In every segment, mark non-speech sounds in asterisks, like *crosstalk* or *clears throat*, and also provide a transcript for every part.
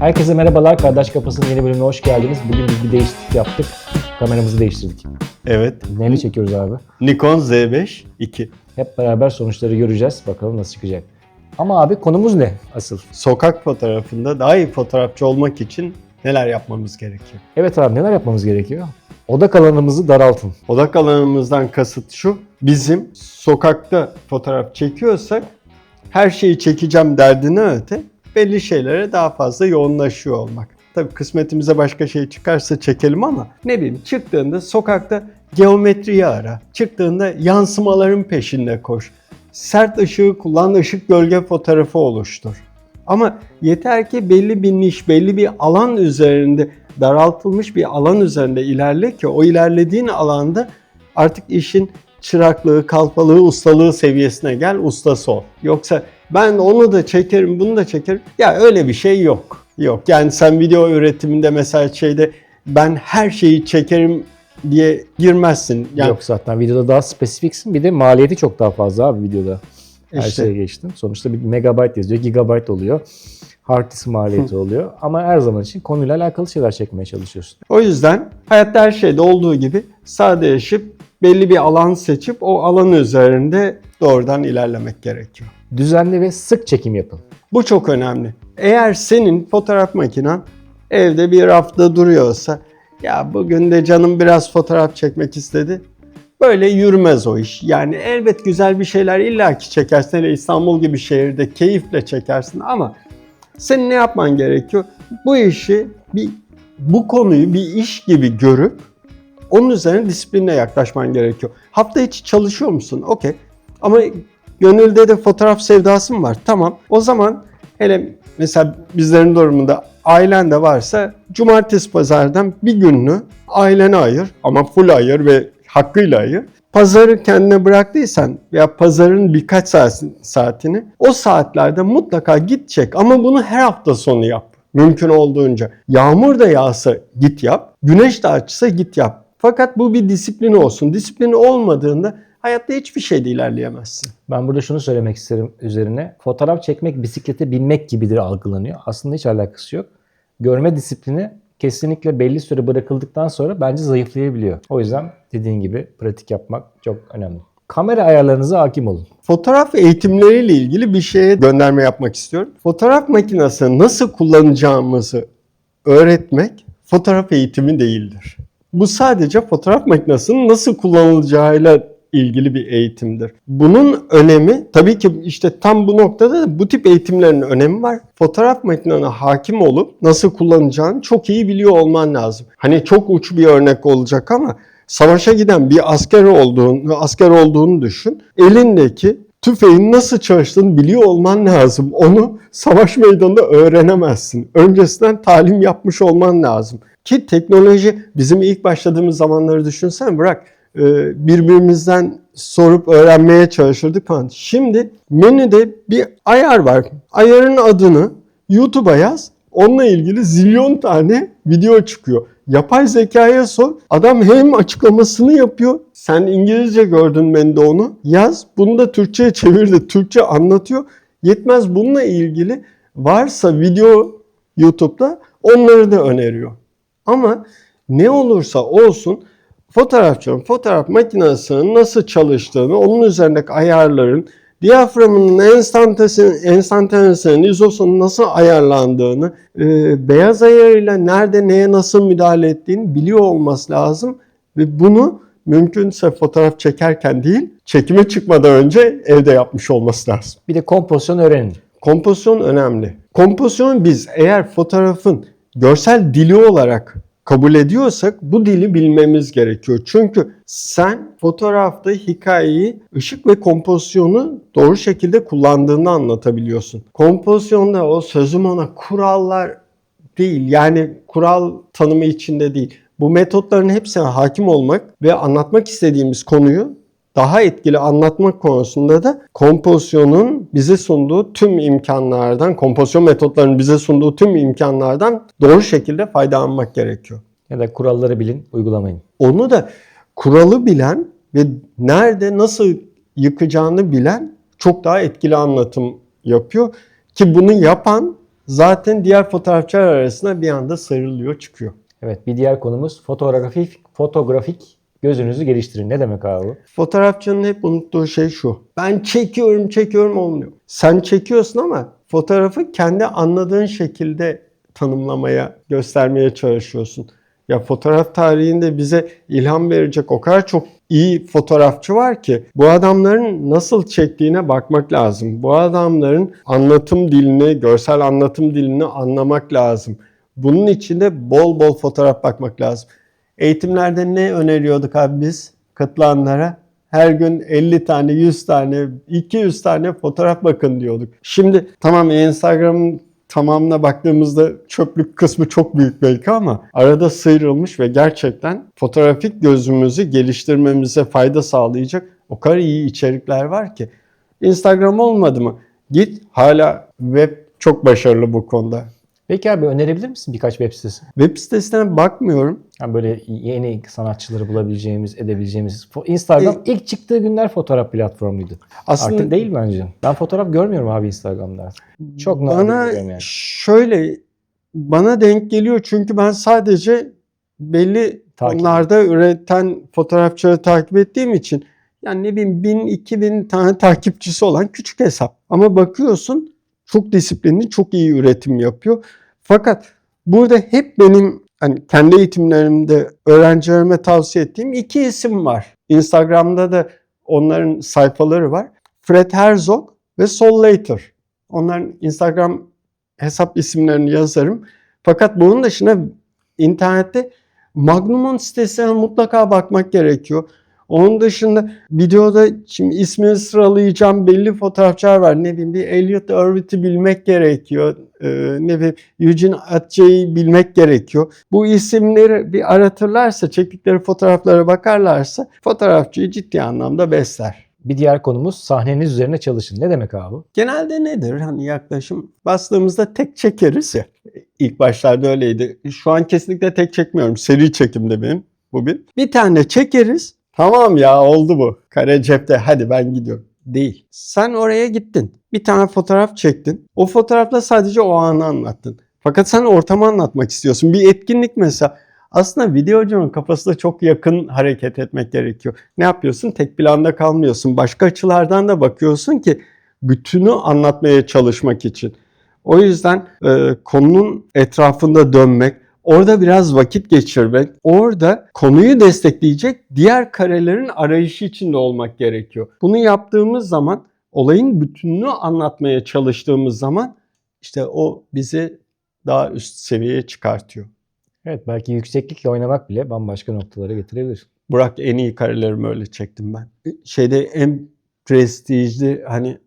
Herkese merhabalar. Kardeş Kapısı'nın yeni bölümüne hoş geldiniz. Bugün biz bir değişiklik yaptık. Kameramızı değiştirdik. Evet. Neyle çekiyoruz abi? Nikon Z5 2. Hep beraber sonuçları göreceğiz. Bakalım nasıl çıkacak. Ama abi konumuz ne asıl? Sokak fotoğrafında daha iyi fotoğrafçı olmak için neler yapmamız gerekiyor? Evet abi neler yapmamız gerekiyor? Odak alanımızı daraltın. Odak alanımızdan kasıt şu. Bizim sokakta fotoğraf çekiyorsak her şeyi çekeceğim derdine öte belli şeylere daha fazla yoğunlaşıyor olmak. Tabii kısmetimize başka şey çıkarsa çekelim ama ne bileyim çıktığında sokakta geometriyi ara. Çıktığında yansımaların peşinde koş. Sert ışığı kullan, ışık gölge fotoğrafı oluştur. Ama yeter ki belli bir niş, belli bir alan üzerinde daraltılmış bir alan üzerinde ilerle ki o ilerlediğin alanda artık işin çıraklığı, kalfalığı, ustalığı seviyesine gel, ustası ol. Yoksa ben onu da çekerim, bunu da çekerim. Ya öyle bir şey yok. Yok. Yani sen video üretiminde mesela şeyde ben her şeyi çekerim diye girmezsin. Yani Yok zaten videoda daha spesifiksin. Bir de maliyeti çok daha fazla abi videoda. Her İşte. şeye geçtim. Sonuçta bir megabayt yazıyor, gigabayt oluyor. Hard disk maliyeti *laughs* oluyor. Ama her zaman için konuyla alakalı şeyler çekmeye çalışıyorsun. O yüzden hayatta her şeyde olduğu gibi sadeleşip belli bir alan seçip o alan üzerinde doğrudan ilerlemek gerekiyor. Düzenli ve sık çekim yapın. Bu çok önemli. Eğer senin fotoğraf makinen evde bir rafta duruyorsa ya bugün de canım biraz fotoğraf çekmek istedi. Böyle yürümez o iş. Yani elbet güzel bir şeyler illaki çekersin. Hele İstanbul gibi şehirde keyifle çekersin ama senin ne yapman gerekiyor? Bu işi bir bu konuyu bir iş gibi görüp onun üzerine disiplinle yaklaşman gerekiyor. Hafta içi çalışıyor musun? Okey. Ama gönülde de fotoğraf sevdası mı var? Tamam. O zaman hele mesela bizlerin durumunda ailen de varsa cumartesi pazardan bir gününü ailene ayır ama full ayır ve hakkıyla ayır. Pazarı kendine bıraktıysan veya pazarın birkaç saat, saatini o saatlerde mutlaka git çek ama bunu her hafta sonu yap. Mümkün olduğunca. Yağmur da yağsa git yap. Güneş de açsa git yap. Fakat bu bir disiplin olsun. Disiplin olmadığında hayatta hiçbir şeyde ilerleyemezsin. Ben burada şunu söylemek isterim üzerine. Fotoğraf çekmek bisiklete binmek gibidir algılanıyor. Aslında hiç alakası yok. Görme disiplini kesinlikle belli süre bırakıldıktan sonra bence zayıflayabiliyor. O yüzden dediğin gibi pratik yapmak çok önemli. Kamera ayarlarınıza hakim olun. Fotoğraf eğitimleriyle ilgili bir şeye gönderme yapmak istiyorum. Fotoğraf makinesini nasıl kullanacağımızı öğretmek fotoğraf eğitimi değildir. Bu sadece fotoğraf makinesinin nasıl kullanılacağıyla ilgili bir eğitimdir. Bunun önemi tabii ki işte tam bu noktada da bu tip eğitimlerin önemi var. Fotoğraf makinene hakim olup nasıl kullanacağını çok iyi biliyor olman lazım. Hani çok uç bir örnek olacak ama savaşa giden bir asker olduğunu, asker olduğunu düşün. Elindeki tüfeğin nasıl çalıştığını biliyor olman lazım. Onu savaş meydanında öğrenemezsin. Öncesinden talim yapmış olman lazım. Ki teknoloji bizim ilk başladığımız zamanları düşünsen bırak birbirimizden sorup öğrenmeye çalışırdık falan. Şimdi menüde bir ayar var. Ayarın adını YouTube'a yaz. Onunla ilgili zilyon tane video çıkıyor. Yapay zekaya sor. Adam hem açıklamasını yapıyor. Sen İngilizce gördün menüde onu. Yaz. Bunu da Türkçe'ye çevir Türkçe anlatıyor. Yetmez bununla ilgili varsa video YouTube'da onları da öneriyor. Ama ne olursa olsun fotoğrafçının fotoğraf makinesinin nasıl çalıştığını, onun üzerindeki ayarların, diyaframının enstantanesinin, enstantanesinin ISO'sunun nasıl ayarlandığını, e, beyaz ayarıyla nerede neye nasıl müdahale ettiğini biliyor olması lazım. Ve bunu mümkünse fotoğraf çekerken değil, çekime çıkmadan önce evde yapmış olması lazım. Bir de kompozisyon öğrenin. Kompozisyon önemli. Kompozisyon biz eğer fotoğrafın görsel dili olarak kabul ediyorsak bu dili bilmemiz gerekiyor. Çünkü sen fotoğrafta hikayeyi ışık ve kompozisyonu doğru şekilde kullandığını anlatabiliyorsun. Kompozisyonda o sözüm ona kurallar değil yani kural tanımı içinde değil. Bu metotların hepsine hakim olmak ve anlatmak istediğimiz konuyu daha etkili anlatmak konusunda da kompozisyonun bize sunduğu tüm imkanlardan, kompozisyon metotlarının bize sunduğu tüm imkanlardan doğru şekilde faydalanmak gerekiyor. Ya da kuralları bilin, uygulamayın. Onu da kuralı bilen ve nerede nasıl yıkacağını bilen çok daha etkili anlatım yapıyor. Ki bunu yapan zaten diğer fotoğrafçılar arasında bir anda sarılıyor çıkıyor. Evet bir diğer konumuz fotoğrafik, fotoğrafik gözünüzü geliştirin. Ne demek abi? Fotoğrafçının hep unuttuğu şey şu. Ben çekiyorum çekiyorum olmuyor. Sen çekiyorsun ama fotoğrafı kendi anladığın şekilde tanımlamaya, göstermeye çalışıyorsun. Ya fotoğraf tarihinde bize ilham verecek o kadar çok iyi fotoğrafçı var ki bu adamların nasıl çektiğine bakmak lazım. Bu adamların anlatım dilini, görsel anlatım dilini anlamak lazım. Bunun için de bol bol fotoğraf bakmak lazım. Eğitimlerde ne öneriyorduk abi biz katılanlara? Her gün 50 tane, 100 tane, 200 tane fotoğraf bakın diyorduk. Şimdi tamam Instagram'ın tamamına baktığımızda çöplük kısmı çok büyük belki ama arada sıyrılmış ve gerçekten fotoğrafik gözümüzü geliştirmemize fayda sağlayacak o kadar iyi içerikler var ki. Instagram olmadı mı? Git hala web çok başarılı bu konuda. Peki abi önerebilir misin birkaç web sitesi? Web sitesine bakmıyorum. Yani böyle yeni sanatçıları bulabileceğimiz, edebileceğimiz. Instagram ilk çıktığı günler fotoğraf platformuydu. Aslında Artık değil bence. Ben fotoğraf görmüyorum abi Instagram'da artık. Çok nadir bana yani. şöyle bana denk geliyor çünkü ben sadece belli Takip. konularda üreten fotoğrafçıları takip ettiğim için yani ne bileyim 1000 2000 tane takipçisi olan küçük hesap. Ama bakıyorsun çok disiplinli, çok iyi üretim yapıyor. Fakat burada hep benim hani kendi eğitimlerimde öğrencilerime tavsiye ettiğim iki isim var. Instagram'da da onların sayfaları var. Fred Herzog ve Sol Later. Onların Instagram hesap isimlerini yazarım. Fakat bunun dışında internette Magnum'un sitesine mutlaka bakmak gerekiyor. Onun dışında videoda şimdi ismini sıralayacağım belli fotoğrafçılar var. Ne bileyim bir Elliot Erwitt'i bilmek gerekiyor. Ee, ne bileyim Eugene Atçe'yi bilmek gerekiyor. Bu isimleri bir aratırlarsa, çektikleri fotoğraflara bakarlarsa fotoğrafçıyı ciddi anlamda besler. Bir diğer konumuz sahneniz üzerine çalışın. Ne demek abi? Genelde nedir hani yaklaşım? Bastığımızda tek çekeriz ya. İlk başlarda öyleydi. Şu an kesinlikle tek çekmiyorum. Seri çekimde benim bugün. Bir tane çekeriz. Tamam ya oldu bu. Kare cepte hadi ben gidiyorum. Değil. Sen oraya gittin. Bir tane fotoğraf çektin. O fotoğrafla sadece o anı anlattın. Fakat sen ortamı anlatmak istiyorsun. Bir etkinlik mesela. Aslında videocunun kafasında çok yakın hareket etmek gerekiyor. Ne yapıyorsun? Tek planda kalmıyorsun. Başka açılardan da bakıyorsun ki bütünü anlatmaya çalışmak için. O yüzden e, konunun etrafında dönmek, orada biraz vakit geçirmek, orada konuyu destekleyecek diğer karelerin arayışı içinde olmak gerekiyor. Bunu yaptığımız zaman, olayın bütününü anlatmaya çalıştığımız zaman işte o bizi daha üst seviyeye çıkartıyor. Evet belki yükseklikle oynamak bile bambaşka noktalara getirebilir. Burak en iyi karelerimi öyle çektim ben. Şeyde en prestijli hani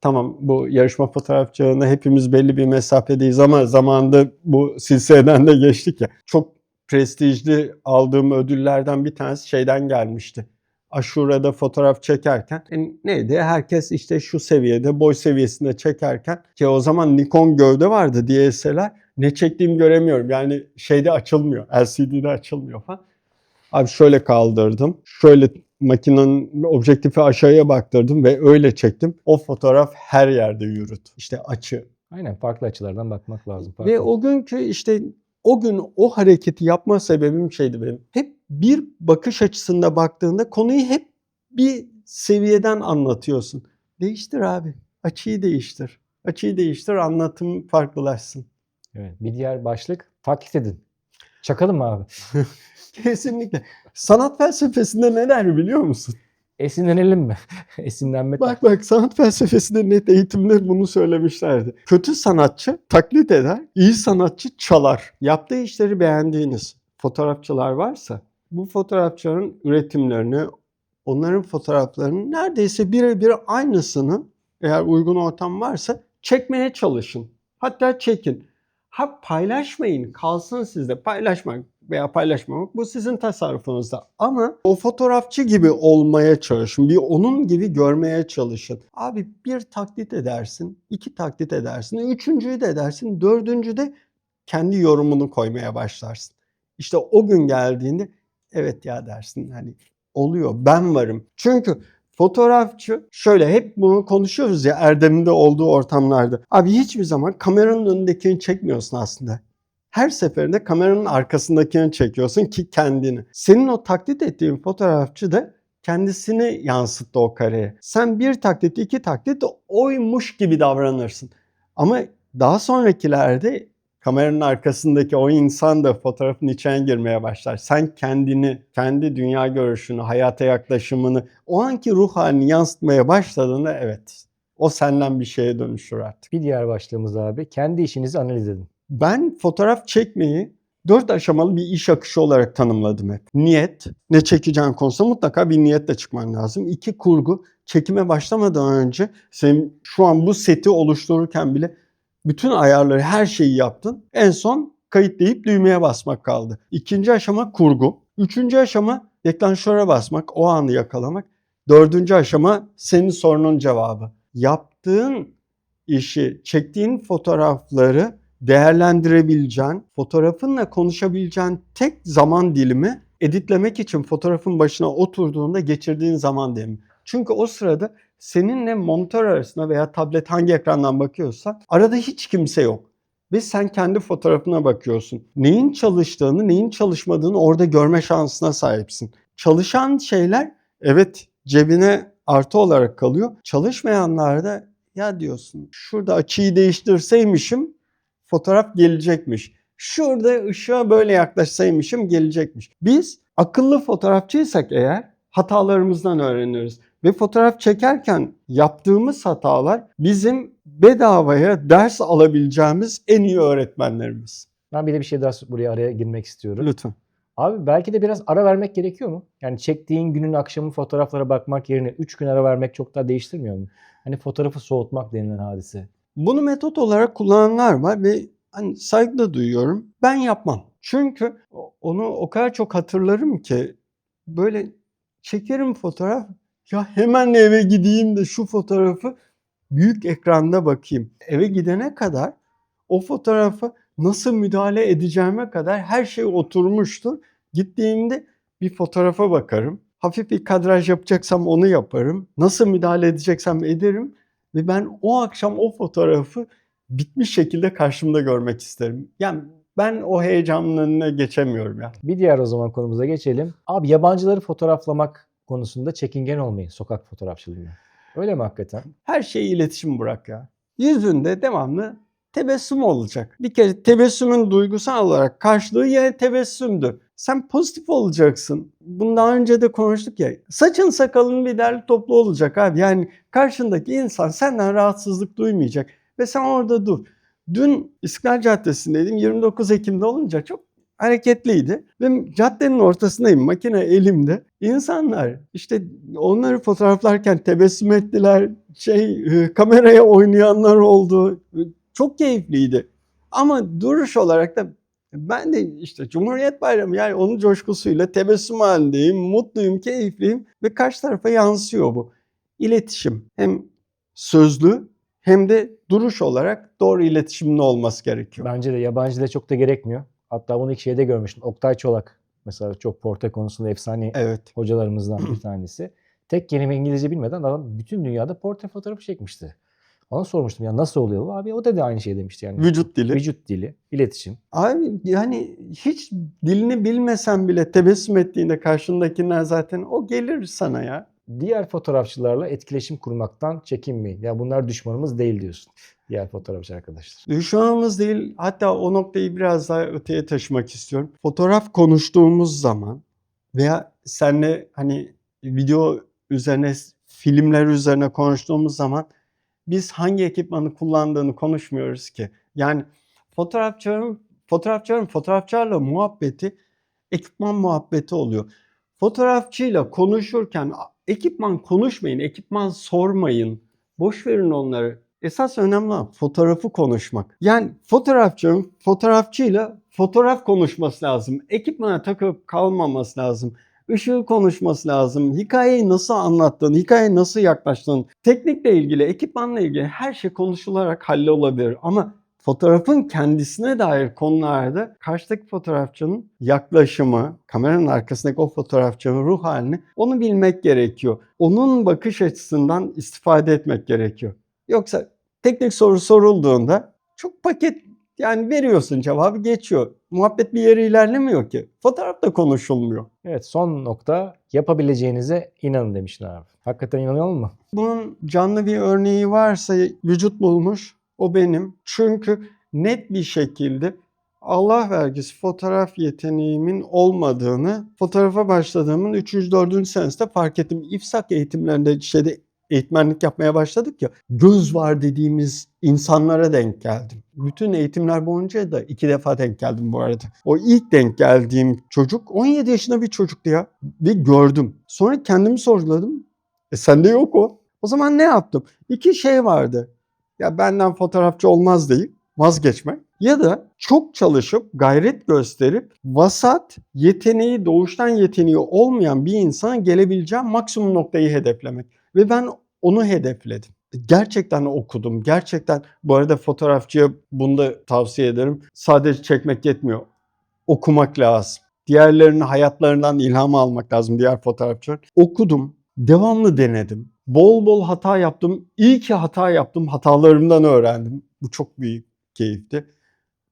tamam bu yarışma fotoğrafçılığına hepimiz belli bir mesafedeyiz ama zamanında bu silsileden de geçtik ya. Çok prestijli aldığım ödüllerden bir tanesi şeyden gelmişti. Aşura'da fotoğraf çekerken e, neydi? Herkes işte şu seviyede, boy seviyesinde çekerken ki o zaman Nikon gövde vardı DSLR. Ne çektiğimi göremiyorum. Yani şeyde açılmıyor. LCD'de açılmıyor falan. Abi şöyle kaldırdım. Şöyle makinenin objektifi aşağıya baktırdım ve öyle çektim. O fotoğraf her yerde yürüt. İşte açı. Aynen farklı açılardan bakmak lazım. Farklı. Ve o günkü işte o gün o hareketi yapma sebebim şeydi benim. Hep bir bakış açısında baktığında konuyu hep bir seviyeden anlatıyorsun. Değiştir abi. Açıyı değiştir. Açıyı değiştir, anlatım farklılaşsın. Evet, bir diğer başlık taklit edin. Çakalım mı abi? *laughs* Kesinlikle. Sanat felsefesinde ne der biliyor musun? Esinlenelim mi? *laughs* Esinlenme Bak bak sanat felsefesinde net eğitimler bunu söylemişlerdi. Kötü sanatçı taklit eder, iyi sanatçı çalar. Yaptığı işleri beğendiğiniz fotoğrafçılar varsa bu fotoğrafçıların üretimlerini, onların fotoğraflarının neredeyse birebir aynısını eğer uygun ortam varsa çekmeye çalışın. Hatta çekin. Ha paylaşmayın, kalsın sizde. Paylaşmak veya paylaşmamak bu sizin tasarrufunuzda. Ama o fotoğrafçı gibi olmaya çalışın. Bir onun gibi görmeye çalışın. Abi bir taklit edersin, iki taklit edersin, üçüncüyü de edersin, dördüncü de kendi yorumunu koymaya başlarsın. İşte o gün geldiğinde evet ya dersin hani oluyor ben varım. Çünkü Fotoğrafçı şöyle hep bunu konuşuyoruz ya Erdem'in olduğu ortamlarda. Abi hiçbir zaman kameranın önündekini çekmiyorsun aslında. Her seferinde kameranın arkasındakini çekiyorsun ki kendini. Senin o taklit ettiğin fotoğrafçı da kendisini yansıttı o kareye. Sen bir taklit, iki taklit oymuş gibi davranırsın. Ama daha sonrakilerde kameranın arkasındaki o insan da fotoğrafın içine girmeye başlar. Sen kendini, kendi dünya görüşünü, hayata yaklaşımını, o anki ruh halini yansıtmaya başladığında evet o senden bir şeye dönüşür artık. Bir diğer başlığımız abi kendi işinizi analiz edin. Ben fotoğraf çekmeyi dört aşamalı bir iş akışı olarak tanımladım hep. Niyet, ne çekeceğin konusunda mutlaka bir niyetle çıkman lazım. İki kurgu, çekime başlamadan önce senin şu an bu seti oluştururken bile bütün ayarları, her şeyi yaptın. En son kayıtlayıp düğmeye basmak kaldı. İkinci aşama kurgu. Üçüncü aşama deklanşöre basmak, o anı yakalamak. Dördüncü aşama senin sorunun cevabı. Yaptığın işi, çektiğin fotoğrafları değerlendirebileceğin, fotoğrafınla konuşabileceğin tek zaman dilimi editlemek için fotoğrafın başına oturduğunda geçirdiğin zaman dilimi. Çünkü o sırada seninle monitör arasında veya tablet hangi ekrandan bakıyorsa arada hiç kimse yok. Ve sen kendi fotoğrafına bakıyorsun. Neyin çalıştığını, neyin çalışmadığını orada görme şansına sahipsin. Çalışan şeyler evet cebine artı olarak kalıyor. Çalışmayanlarda ya diyorsun şurada açıyı değiştirseymişim fotoğraf gelecekmiş. Şurada ışığa böyle yaklaşsaymışım gelecekmiş. Biz akıllı fotoğrafçıysak eğer hatalarımızdan öğreniyoruz. Ve fotoğraf çekerken yaptığımız hatalar bizim bedavaya ders alabileceğimiz en iyi öğretmenlerimiz. Ben bir de bir şey daha buraya araya girmek istiyorum. Lütfen. Abi belki de biraz ara vermek gerekiyor mu? Yani çektiğin günün akşamı fotoğraflara bakmak yerine 3 gün ara vermek çok daha değiştirmiyor mu? Hani fotoğrafı soğutmak denilen hadise. Bunu metot olarak kullananlar var ve hani saygı da duyuyorum. Ben yapmam. Çünkü onu o kadar çok hatırlarım ki böyle çekerim fotoğraf ya hemen eve gideyim de şu fotoğrafı büyük ekranda bakayım. Eve gidene kadar o fotoğrafı nasıl müdahale edeceğime kadar her şey oturmuştur. Gittiğimde bir fotoğrafa bakarım. Hafif bir kadraj yapacaksam onu yaparım. Nasıl müdahale edeceksem ederim. Ve ben o akşam o fotoğrafı bitmiş şekilde karşımda görmek isterim. Yani ben o heyecanın önüne geçemiyorum ya. Bir diğer o zaman konumuza geçelim. Abi yabancıları fotoğraflamak konusunda çekingen olmayın sokak fotoğrafçılığında. Öyle mi hakikaten? Her şeyi iletişim bırak ya. Yüzünde devamlı tebessüm olacak. Bir kere tebessümün duygusal olarak karşılığı yine tebessümdür. Sen pozitif olacaksın. Bundan önce de konuştuk ya. Saçın sakalın bir derli toplu olacak abi. Yani karşındaki insan senden rahatsızlık duymayacak. Ve sen orada dur. Dün İstiklal Caddesi'ndeydim. 29 Ekim'de olunca çok hareketliydi. Ve caddenin ortasındayım. Makine elimde. İnsanlar işte onları fotoğraflarken tebessüm ettiler. Şey kameraya oynayanlar oldu. Çok keyifliydi. Ama duruş olarak da ben de işte Cumhuriyet Bayramı yani onun coşkusuyla tebessüm halindeyim, mutluyum, keyifliyim ve karşı tarafa yansıyor bu. İletişim hem sözlü hem de duruş olarak doğru iletişimli olması gerekiyor. Bence de yabancı dile çok da gerekmiyor. Hatta bunu ilk şeyde görmüştüm. Oktay Çolak mesela çok portre konusunda efsane Evet. hocalarımızdan bir *clears throat* tanesi. Tek kelime İngilizce bilmeden adam bütün dünyada portre fotoğrafı çekmişti. Ona sormuştum ya nasıl oluyor bu? Abi o da de aynı şey demişti yani. Vücut dili. Vücut dili, iletişim. Abi yani hiç dilini bilmesen bile tebessüm ettiğinde karşındakinden zaten o gelir sana ya. Diğer fotoğrafçılarla etkileşim kurmaktan çekinmeyin. Ya bunlar düşmanımız değil diyorsun. Diğer fotoğrafçı arkadaşlar. Düşmanımız değil hatta o noktayı biraz daha öteye taşımak istiyorum. Fotoğraf konuştuğumuz zaman veya senle hani video üzerine filmler üzerine konuştuğumuz zaman biz hangi ekipmanı kullandığını konuşmuyoruz ki. Yani fotoğrafçıların fotoğrafçıların fotoğrafçılarla muhabbeti ekipman muhabbeti oluyor. Fotoğrafçıyla konuşurken ekipman konuşmayın, ekipman sormayın. Boş verin onları. Esas önemli olan fotoğrafı konuşmak. Yani fotoğrafçının fotoğrafçıyla fotoğraf konuşması lazım. Ekipmana takıp kalmaması lazım. Işığı konuşması lazım. Hikayeyi nasıl anlattığını, hikayeye nasıl yaklaştığını, teknikle ilgili, ekipmanla ilgili her şey konuşularak hallolabilir. Ama fotoğrafın kendisine dair konularda karşıdaki fotoğrafçının yaklaşımı, kameranın arkasındaki o fotoğrafçının ruh halini onu bilmek gerekiyor. Onun bakış açısından istifade etmek gerekiyor. Yoksa teknik soru sorulduğunda çok paket yani veriyorsun cevabı geçiyor. Muhabbet bir yere ilerlemiyor ki. Fotoğrafta konuşulmuyor. Evet son nokta yapabileceğinize inanın demiştin abi. Hakikaten inanalım mı? Bunun canlı bir örneği varsa vücut bulmuş o benim. Çünkü net bir şekilde Allah vergisi fotoğraf yeteneğimin olmadığını fotoğrafa başladığımın 3. 4. senesinde fark ettim. İfsak eğitimlerinde şeyde eğitmenlik yapmaya başladık ya göz var dediğimiz insanlara denk geldim. Bütün eğitimler boyunca da iki defa denk geldim bu arada. O ilk denk geldiğim çocuk 17 yaşında bir çocuktu ya ve gördüm. Sonra kendimi sorguladım. E sende yok o. O zaman ne yaptım? İki şey vardı. Ya benden fotoğrafçı olmaz deyip vazgeçmek ya da çok çalışıp gayret gösterip vasat yeteneği doğuştan yeteneği olmayan bir insana gelebileceğim maksimum noktayı hedeflemek. Ve ben onu hedefledim. Gerçekten okudum. Gerçekten bu arada fotoğrafçıya bunu da tavsiye ederim. Sadece çekmek yetmiyor. Okumak lazım. Diğerlerinin hayatlarından ilham almak lazım diğer fotoğrafçılar. Okudum. Devamlı denedim. Bol bol hata yaptım. İyi ki hata yaptım. Hatalarımdan öğrendim. Bu çok büyük keyifti.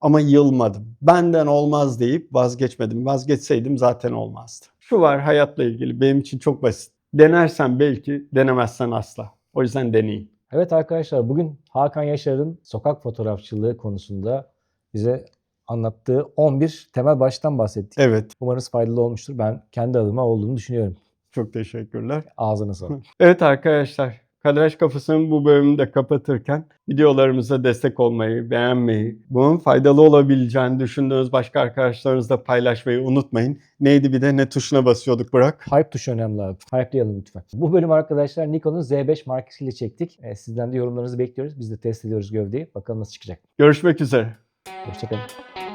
Ama yılmadım. Benden olmaz deyip vazgeçmedim. Vazgeçseydim zaten olmazdı. Şu var hayatla ilgili benim için çok basit. Denersen belki, denemezsen asla. O yüzden deneyin. Evet arkadaşlar bugün Hakan Yaşar'ın sokak fotoğrafçılığı konusunda bize anlattığı 11 temel baştan bahsettik. Evet, Umarız faydalı olmuştur. Ben kendi adıma olduğunu düşünüyorum. Çok teşekkürler. Ağzına sağlık. *laughs* Evet arkadaşlar, Kadraj Kafası'nın bu bölümünü de kapatırken videolarımıza destek olmayı, beğenmeyi, bunun faydalı olabileceğini düşündüğünüz başka arkadaşlarınızla paylaşmayı unutmayın. Neydi bir de ne tuşuna basıyorduk Burak? Hype tuşu önemli abi. Hype'layalım lütfen. Bu bölüm arkadaşlar Nikon'un Z5 markasıyla çektik. Ee, Sizden de yorumlarınızı bekliyoruz. Biz de test ediyoruz gövdeyi. Bakalım nasıl çıkacak. Görüşmek üzere. Hoşçakalın.